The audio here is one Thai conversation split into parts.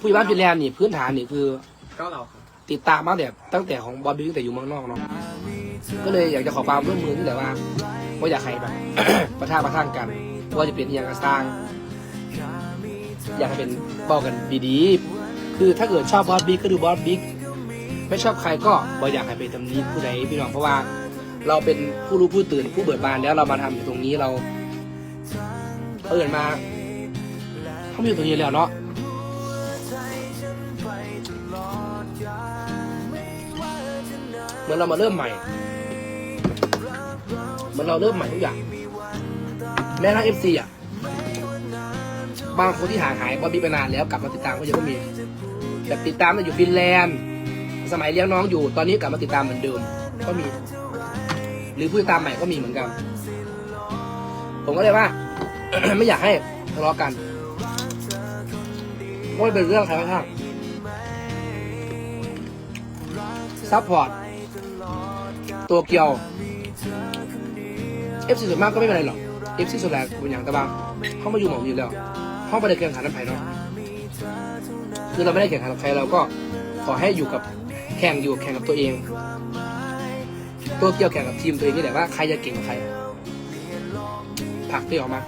ผู้ใหญ่บ้านฟินแลนด์นี่พื้นฐานนี่คือ ก็เราครับติดตามมาแต่ตั้งแต่ของบอลบี้ตั้งแต่อยู่เมืองนอกเนาะก็เลยอยากจะขอความร่วมมือนี่แหละว่าว่าอยากให้แบบ ประท่าประท่างกันว่าจะเป็นอย่างกระสร้าง อยากให้เป็นบอกกันดีๆคือถ้าเกิดชอบบอสบิ๊กก็ดูบอสบิ๊กไม่ชอบใครก็บ่อยากให้ไปตำหนิผู้ใดพี่น้องเพราะว่า เราเป็นผู้รู้ผู้ตื่นผู้เบิดบานแล้วเรามาทำอยู่ตรงนี้เราเปิดมาเขามีอยู่ตรงนี้แล้วเนาะ เหมือนเรามาเริ่มใหม่ เหมือนเราเริ่มใหม่ทุกอย่าง แม้ทั้งเอฟซีอะ บางคนที่ห่างหายบอลบี้ไปนานแล้วกลับมาติดตามก็ยังก็มีแบบติดตามมาอยู่ฟินแลนด์ สมัยเลี้ยงน้องอยู่ ตอนนี้กลับมาติดตามเหมือนเดิม ก็มี หรือผู้ติดตามใหม่ก็มีเหมือนกัน ผมก็เลยว่า ไม่อยากให้ทะเลาะกันเพราะมันเป็นเรื่องใครข้างซัพพอร์ต ตัวเกียวเอฟซีส่วนมากก็ไม่เป็นไรหรอกเอฟซีส่วนใหญ่เป็นอย่างแต่บางเขามาอยู่หมองอยู่แล้วเขาไม่ได้แข่งขันน้ำไผ่เนาะคือเราไม่ได้แข่งขันกับใครเราก็ขอให้อยู่กับแข่งอยู่แข่งกับตัวเอง ตัวเกี่ยวแข่งกับทีมตัวเองนี่แหละว่าใครจะเก่งกว่าใครผลักที่ออกมา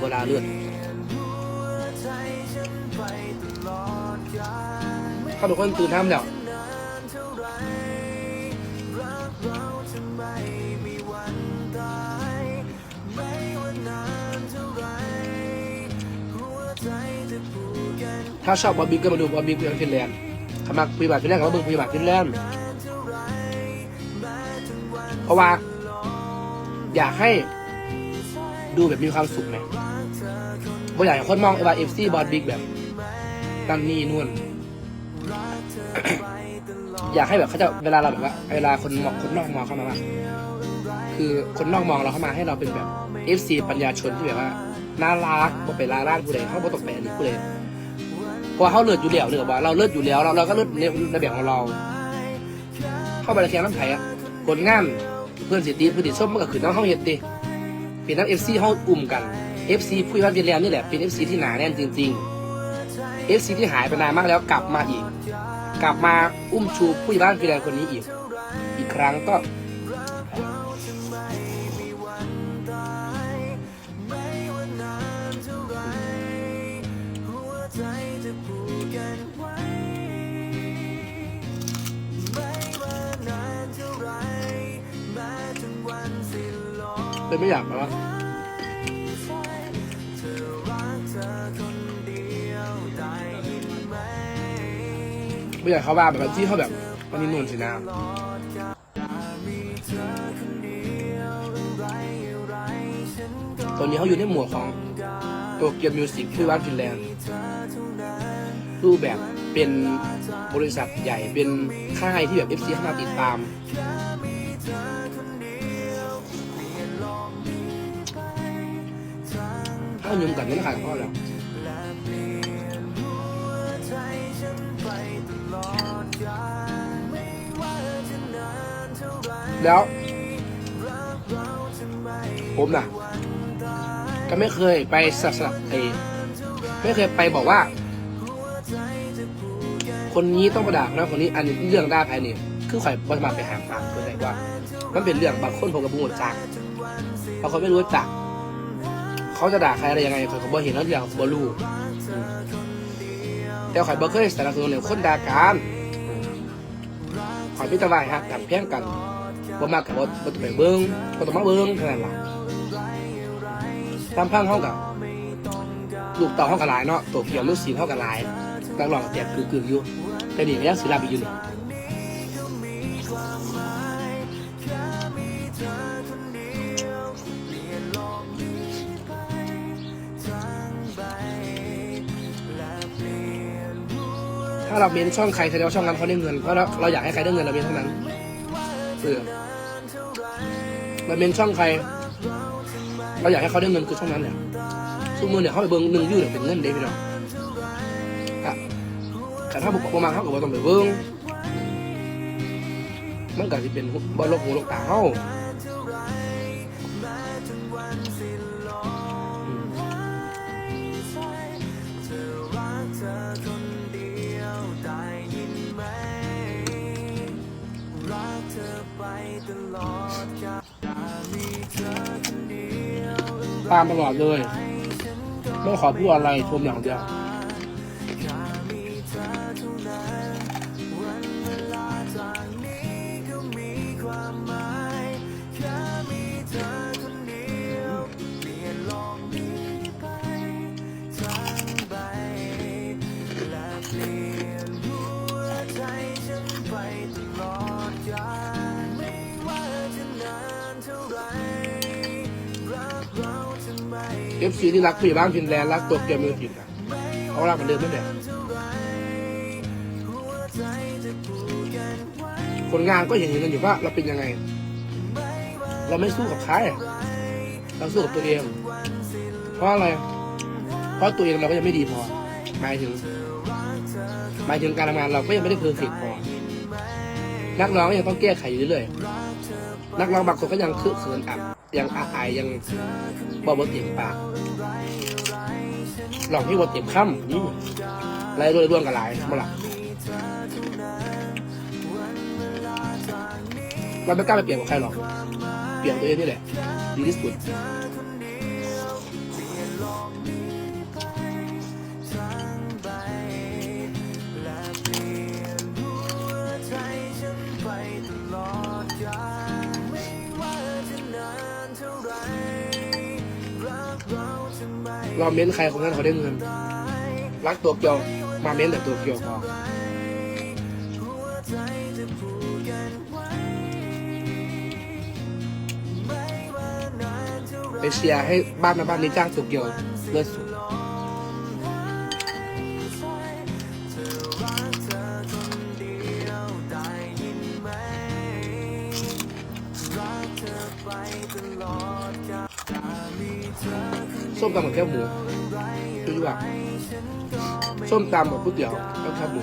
เวลาเลือดเขาทุกคนตื่นทำแล้ว ถ้าชอบบอลบิ๊กก็มาดูบอลบิ๊กเพื่อนฟินแลนด์ถ้ามาคุยบัตรฟินแลนด์ก็มาเบิ่งคุยบัตรฟินแลนด์เพราะว่า อยากให้ดูแบบมีความสุขไงบ่อยากให้คนมองไอ้ว่าเอฟซีบอลบิ๊กแบบนั่นนี่นู่น อยากให้แบบเขาจะเวลาเราแบบว่า เวลาคนมองคนนอกมองเข้ามาว่าคือคนนอกมองเราเข้ามาให้เราเป็นแบบเอฟซีปัญญาชนที่แบบว่าน่ารักบ่ไปลาล่างผู้ใดเขาบ่ตกแปลนี่ผู้ใด เพราะเขาเลิศอยู่แล้วเนอะว่าเราเลิศอยู่แล้วเราเราก็เลิศในในแบบของเรา เข้าไปในแข่งน้ำไผ่อะผลงานเพื่อนสิตีเพื่อนติส้มมันก็คือน้องเขาเห็ดดิเป็นน้ำเอฟซีเขาอุ่มกันเอฟซีผู้ว่าเวียนแลนด์นี่แหละเป็นเอฟซีที่หนาแน่นจริงๆเอฟซีที่หายไปนานมากแล้วกลับมาอีก กลับมาอุ้มชูผู้ใหญ่บ้านฟินแลนด์คนนี้อีก อีกครั้งก็ เลยไม่อยากแบบว่าไม่อยากเขาบ้าแบบที่เขาแบบวันนี้นวลสินะตอนนี้เขาอยู่ในหมวดของโตเกียวมิวสิกที่บ้านฟินแลนด์รูปแบบเป็นบริษัทใหญ่เป็นค่ายที่แบบ FC เข้ามาติดตาม ถ้ายุ่งกันนี่ขายพ่อแล้วแล้ว ผมน่ะก็ไม่เคยไปสับสไอไม่เคยไปบอกว่า คนนี้ต้องประดานะคนนี้อันนี้เรื่องด้ภายนี่คือข่อยบมาไปหาฟังเพื่ออะไรว่า มันเป็นเรื่องบางคนผมกับบุญจักบางคนไม่รู้จัก เขาจะด่าใครอะไรยังไงข่อยก็บ่เห็นแล้วอย่างบ่รู้แต่ข่อยบ่เคยสนับสนุนเรื่องคนด่ากันข่อยพิจารณาฮะกันเพียงกันบ่มากกับบ่บ่ต้องไปเบิ่งบ่ต้องมาเบิ่งเท่านั้นล่ะตามพังเฮากับลูกเต่าเฮากับหลายเนาะตัวเขียวลูกสีเฮากับหลายนักร้องแตกกึ่งๆอยู่แต่นี่ก็ยังศิลปินอยู่นี่ ถ้าเราเมนช่องใครแสดงว่าช่องนั้นเขาได้เงินเพราะเราเราอยากให้ใครได้เงินเราเมนเท่านั้นเออเราเมนช่องใคร เราอยากให้เขาได้เงินคือช่องนั้นเนี่ยทุกมือเนี่ยเขาไปเบิ้งหนึ่งยูเนี่ยเป็นเงินเด้พี่น้องอะแต่ถ้าบุกประมาเขาก็บ่ต้องไปเบิ้งมันก็สิเป็นบอลลกหูลกตาเขา ตามตลอดเลย ไม่ขอพูดอะไรชมอย่างเดียว อฟซีที่รักผู้ใหญ่บ้านฟินแลนด์รักตัวเกียวมิวสิกอะเขารักเหมือนเดิมนั่นแหละผลงานก็เห็นกันอยู่ว่าเราเป็นยังไง เราไม่สู้กับใครอะเราสู้กับตัวเอง เพราะอะไร เพราะตัวเองเราก็ยังไม่ดีพอหมายถึงหมายถึงการทำงานเราก็ยังไม่ได้เพอร์เฟกต์พอนักร้องยังต้องแก้ไขอยู่เรื่อยนักร้องบางคนก็ยังคือเขินอัด ยังอาอายยังบ่บ่เต็มปากลองที่บ่เต็มค่ำนี่ไรด้วยด้วงกับหลายมาละเราไม่กล้าไปเปลี่ยนกับใครหรอก เปลี่ยนตัวเองนี่แหละ ดีที่สุด เราเม้นใครคนนั้นเขาได้เงิน รักตัวเกียวมาเม้นแต่ตัวเกียวพอไปเชียร์ให้บ้านมาบ้านนี้จ้างตัวเกียวเลิศสุด ส้มตำกับแก้วหมูคือว่าส้มตำกับก๋วยเตี๋ยวแล้วแคบหมู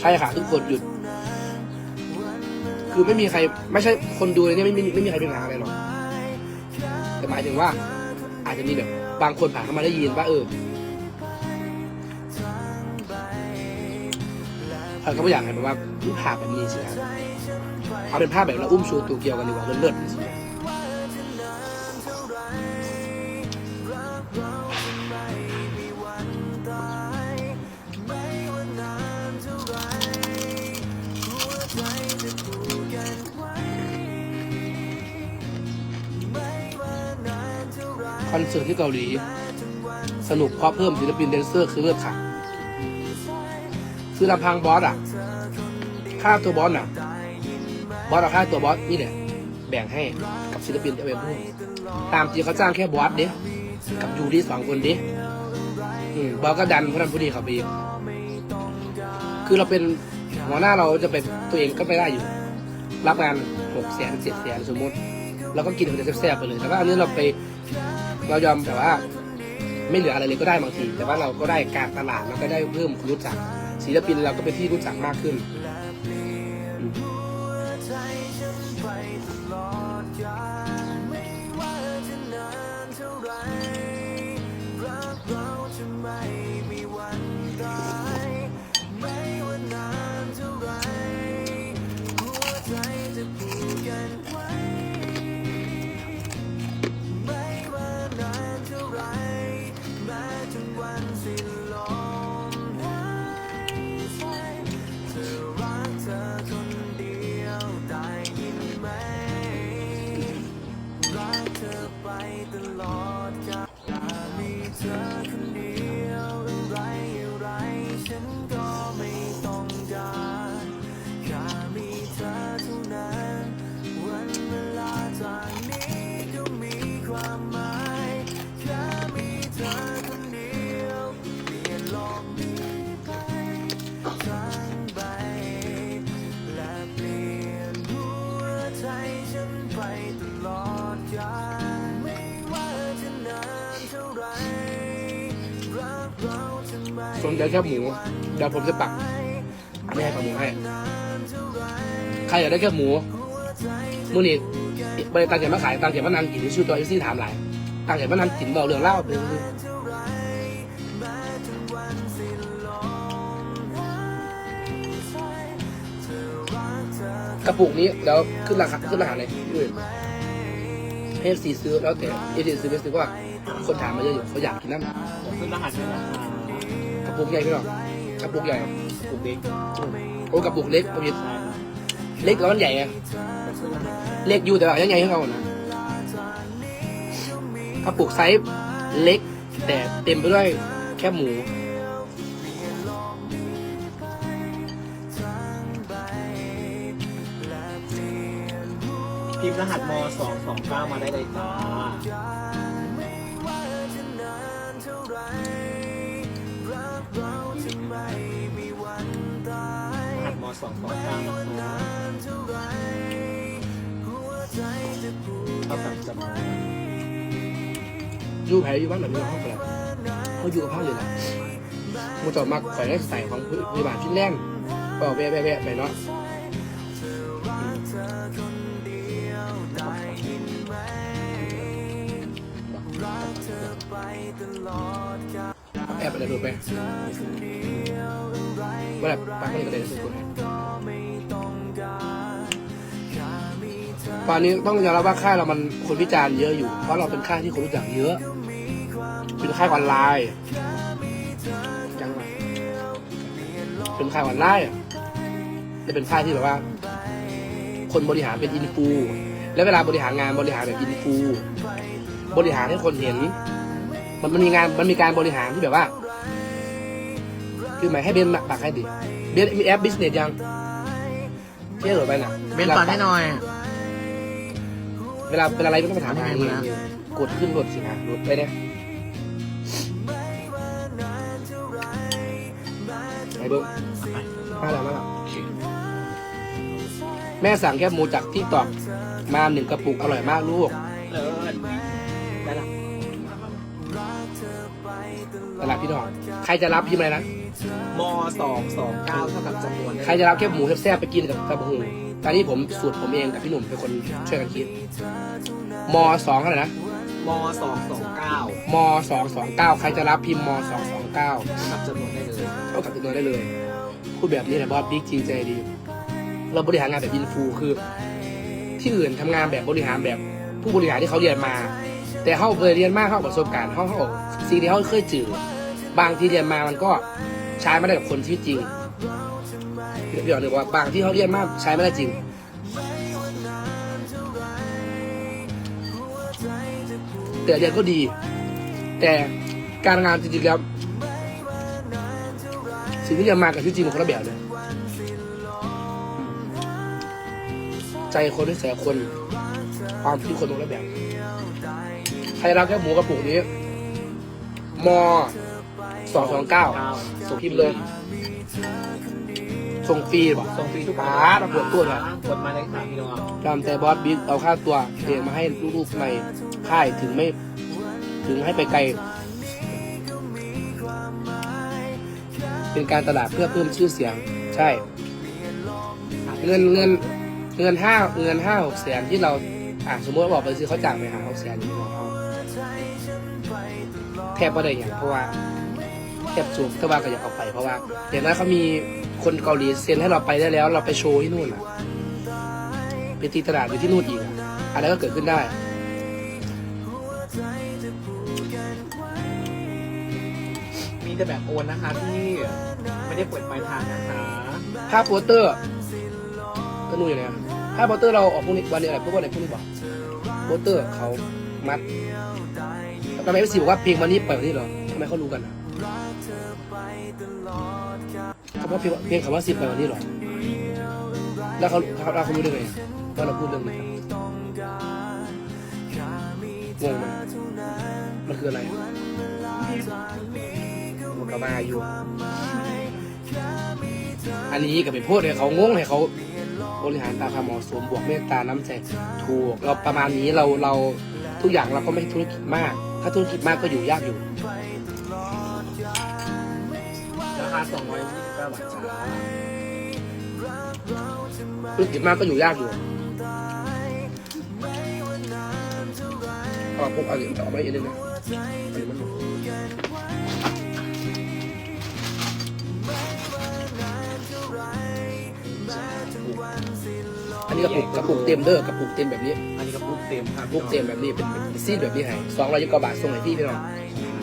ใช่ค่ะทุกคนหยุด คือไม่มีใคร ไม่ใช่คนดูเลยเนี่ยไม่มีไม่มีใครเป็นหาอะไรหรอกแต่หมายถึงว่า อาจจะมีแบบบางคนผ่านเข้ามาได้ยินว่าเออเขาก็ไม่อยากให้แบบว่าภาพแบบนี้สิครับเอาเป็นภาพแบบเราอุ้มชูตัวเกียวกันดีกว่าเลิศๆสิ อนเสิร์ตที่เกาหลี สนุกเพราะเพิ่มศิลปินแดนเซอร์คือเลือดค่ะ คือลำพังบอสอะ ค่าตัวบอสอะ บอสเอาค่าตัวบอสนี่แหละแบ่งให้กับศิลปินเอาไว้พูตามจริงเขาจ้างแค่บอสเด้กับยูที่สองคนเด้อืมบอสก็ดันผู้นั้นผู้นี้เขาไปอีกคือเราเป็นหัวหน้าเราจะเป็นตัวเองก็ไม่ได้อยู่ รับงานหกแสนเจ็ดแสนสมมติเราก็กินแต่แซ่บๆไปเลย แต่ว่าอันนี้เราไป เรายอมแบบว่า ไม่เหลืออะไรเลยก็ได้บางที แต่ว่าเราก็ได้การตลาดเราก็ได้เพิ่มคนรู้จัก ศิลปินเราก็เป็นที่รู้จักมากขึ้น สนใจแค่หมูเดี๋ยวผมจะปักอันนี้ให้ปักหมูให้ใครอยากได้แค่หมูมูนี่บริการเขียนมาขายตังเขียนมานานกินที่ชื่อตัวเอซี่ถามหลายตังเขียนมานานกินเบาเรื่องเล่าไปเรื่อกระปุกนี้แล้วขึ้นราคาขึ้นราคาเลยด้วยแพเอฟซีซื้อแล้วแต่เอฟซีซื้อไม่ซื้อก็คนถามมาเยอะอยู่เขาอยากกินน้ำขึ้นรหัสด้วยนะคะำกระ ปุกใหญ่พี่หรอกกระปุกใหญ่กลุ่มเด็กโอ้กระปุกเล็กกระปุกใช่ครับเล็กแล้วมันใหญ่ไงเล็กอยู่แต่ว่ายังใหญ่ขึ้นเรานะกระปุกไซส์เล็ก แต่เต็มไปด้วยแค่หมูพิมพ์รหัสมสองสองเก้ามาได้เลยจ้า รหัสมสอสองเก้านะคะเท่ากับจำนวนอยู่แผลอยู่บ้านแบบนี้ห้องกันเขาอยู่กับผ้าอยู่แหละมูจอดมาข่อยได้ใส่ของพยาบาลชิ้นแรกก็แวะแวะแวะไปเนาะแอบไปเลยดูไปว่าแบบปักนี่ก็ได้สุดๆ ตอนนี้ต้องยอมรับว่าค่ายเรามันคนวิจารณ์เยอะอยู่ เพราะเราเป็นค่ายที่คนรู้จักเยอะ เป็นค่ายออนไลน์จังหวะเป็นค่ายออนไลน์จะเป็นค่ายที่แบบว่า คนบริหารเป็นอินฟูและเวลาบริหารงานบริหารแบบอินฟูบริหารให้คนเห็น มันมันมีงานมันมีการบริหารที่แบบว่า คือหมายให้เบนปักให้ดิเบนมีแอปบิสเนสยังเที่ยวหรือไปนะเบนปัดให้หน่อย เวลาเป็นอะไรก็ต้องไปถามหาได้เองมากดขึ้นรถสินะรถไปเนี่ยไอ้เบิ้งมาแล้วมาแล้วแม่สั่งแค่หมูจากที่ตอกมาหนึ่งกระปุกอร่อยมากลูกเลิศได้ละตลาดพี่น้องใครจะรับพิมพ์อะไรนะมสองสองเก้าเท่ากับจำนวน ใครจะรับแค่หมูแซ่บๆไปกินกับกระปุก ตอนนี้ผมสูตรผมเองกับพี่หนุ่มเป็นคนช่วยกันคิดมสองเท่าไหร่นะมสองสองเก้ามสองสองเก้าใครจะรับพิมพ์มสองสองเก้าเท่ากับจำนวนได้เลยเท่ากับจำนวนได้เลยพูดแบบนี้แหละบอสบิ๊กจริงใจดี เราบริหารงานแบบอินฟูคือ ที่อื่นทำงานแบบบริหารแบบผู้บริหารที่เขาเรียนมา แต่เขาเคยเรียนมากเขาประสบการณ์เขาเขาสิ่งที่เขาเคยเจอบางที่เรียนมามันก็ใช้ไม่ได้กับคนที่จริง พี่บอกเลยว่าบางที่เขาเรียนมากใช้ไม่ได้จริง แต่เรียนก็ดี แต่การงานจริงๆแล้วสิ่งที่เรียนมากับที่จริงมันคนละแบบเลยใจคนด้วยแสคน ความคิดคนคนละแบบ ใครรับแค่หมูกระปุกนี้ มสองสองเก้าส่งพิมพ์เลย ส่งฟรีบอกส่งฟรีทุกปาดมาปวดตัวเหรอกดมาเลยค่ะพี่น้องตามแต่บอสบิ๊กเอาค่าตัวเองมาให้ลูกๆในค่ายถึงไม่ถึงให้ไปไกล เป็นการตลาดเพื่อเพิ่มชื่อเสียง ใช่ เงินเงินเงินห้าเงินห้าหกแสนที่เราอะสมมติว่าบอกไปซื้อเขาจ้างไปหาหกแสนแทบไม่ได้อย่างเพราะว่าแทบจูบถ้าว่าก็อยากเอาไปเพราะว่าอย่างนั้นเขามี คนเกาหลีเซ็นให้เราไปได้แล้ว เราไปโชว์ที่นู่นอะไปตีตลาดอยู่ที่นู่นอีกอะอะไรก็เกิดขึ้นได้ มีแต่แบบโอนนะคะที่ ไม่ได้เปิดปลายทางนะคะภาพโปสเตอร์ก็นู่นอยู่ไหนอะภาพโปสเตอร์เราออกพรุ่งนี้วันนี้อะไรพวกวันไหนพรุ่งนี้บอกโปสเตอร์เขามัดทำไมพี่สีบอกว่าเพลงวันนี้ปล่อยวันนี้เหรอทำไมเขารู้กันอะ เขาบอกเพลงเพลงคำว่าสิบไปวันนี้หรอ แล้วเขาเขาเราเขารู้ได้ไงว่าเราพูดเรื่องนี้งงไหมมันคืออะไรมันก็มาอยู่ อันนี้ก็ไปพูดให้เขางงให้เขาบริหารตามความเหมาะสมบวกเมตตาน้ำใจถูก เราประมาณนี้เราเราทุกอย่างเราก็ไม่ธุรกิจมาก ถ้าธุรกิจมากก็อยู่ยากอยู่ราคาสองใบ หวานธุรกิจมากก็อยู่ยากอยู่เอาพวกอะไรจะอาไปเองเลยนะอะไรมันอันนี้กระปุกกระปุกเต็มเด้อกระปุกเต็มแบบนี้อันนี้กระปุกเต็มกระปุกเต็มแบบนี้เป็นซีดแบบนี้ให้สองร้อยกว่าบาทส่งให้พี่พี่น้อง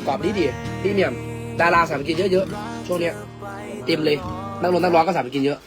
กรอบดีดีพี่เมียมดาราสามกินเยอะๆช่วงเนี้ย เต็มเลย นักร้งนักร้องก็สามารถกินเยอะ